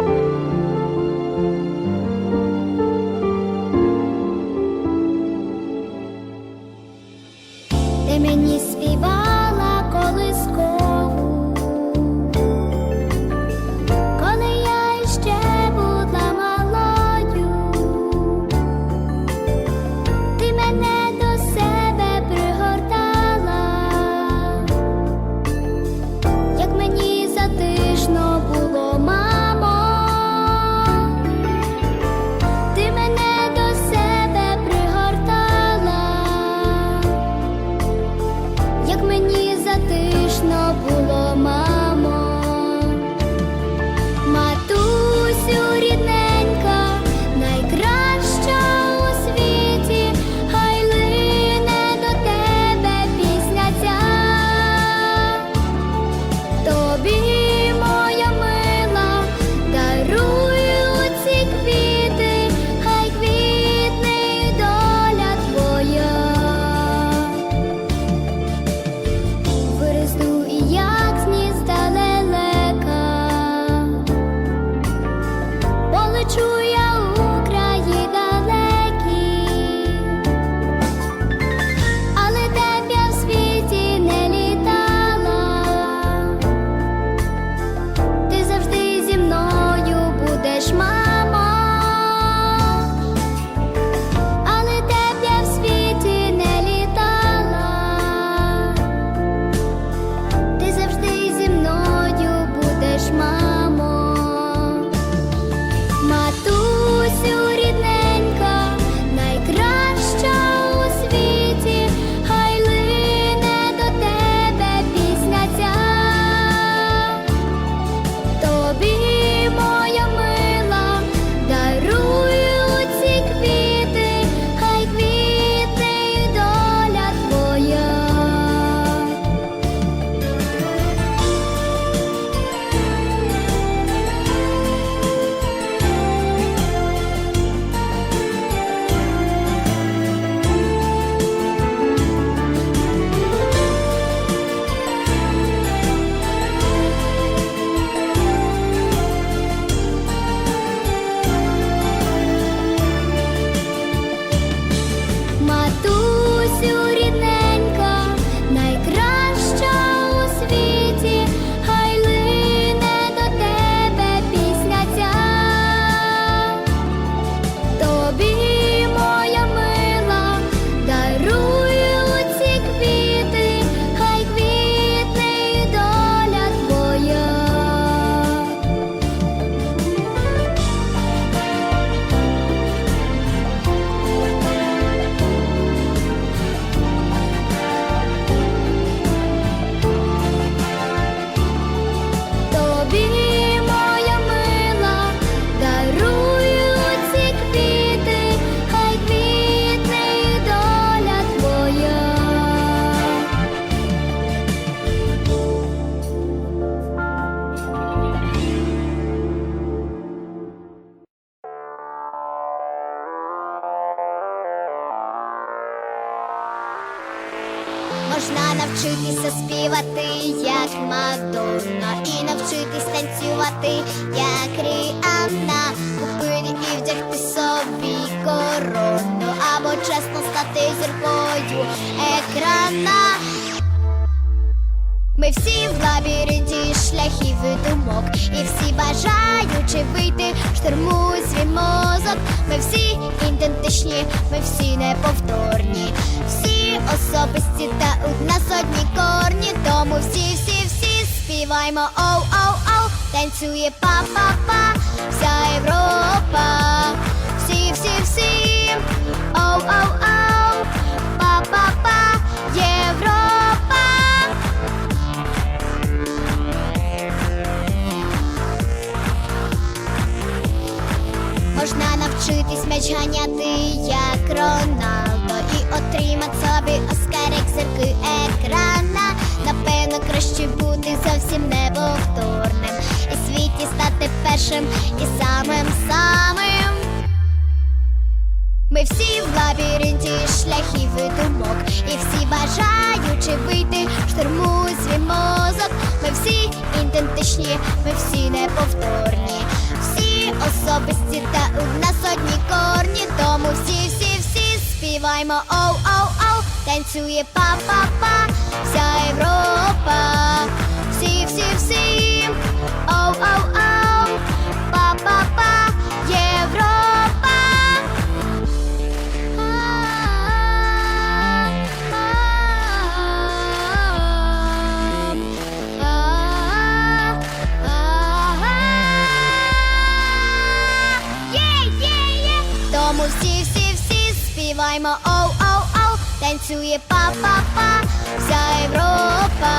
you навчитися співати, як Мадонна, і навчитись танцювати, як Ріанна, купити і вдягти собі корону, або чесно стати зіркою екрана. Ми всі в лабіринті шляхів і думок, і всі бажаючи вийти в штурму свій мозок. Ми всі ідентичні, ми всі неповторні, всі особисті та одна сотні корні. Тому всі, всі, всі співаємо оу, оу, оу, танцює па-па-па, вся Європа. Всі, всі, всі, оу, оу, оу, па-па-па, Європа. Можна навчитись м'яч ганяти, як Роналдо, і отримати собі Оскарик зірки екрана. Напевно, краще бути зовсім неповторним і світі стати першим і самим самим. Ми всі в лабіринті шляхів і думок, і всі бажаючи вийти в штурму свій мозок. Ми всі ідентичні, ми всі неповторні. співаймо оу, оу, оу, танцює па-па-па, вся Європа, всі, танцює па-па-па, вся Європа,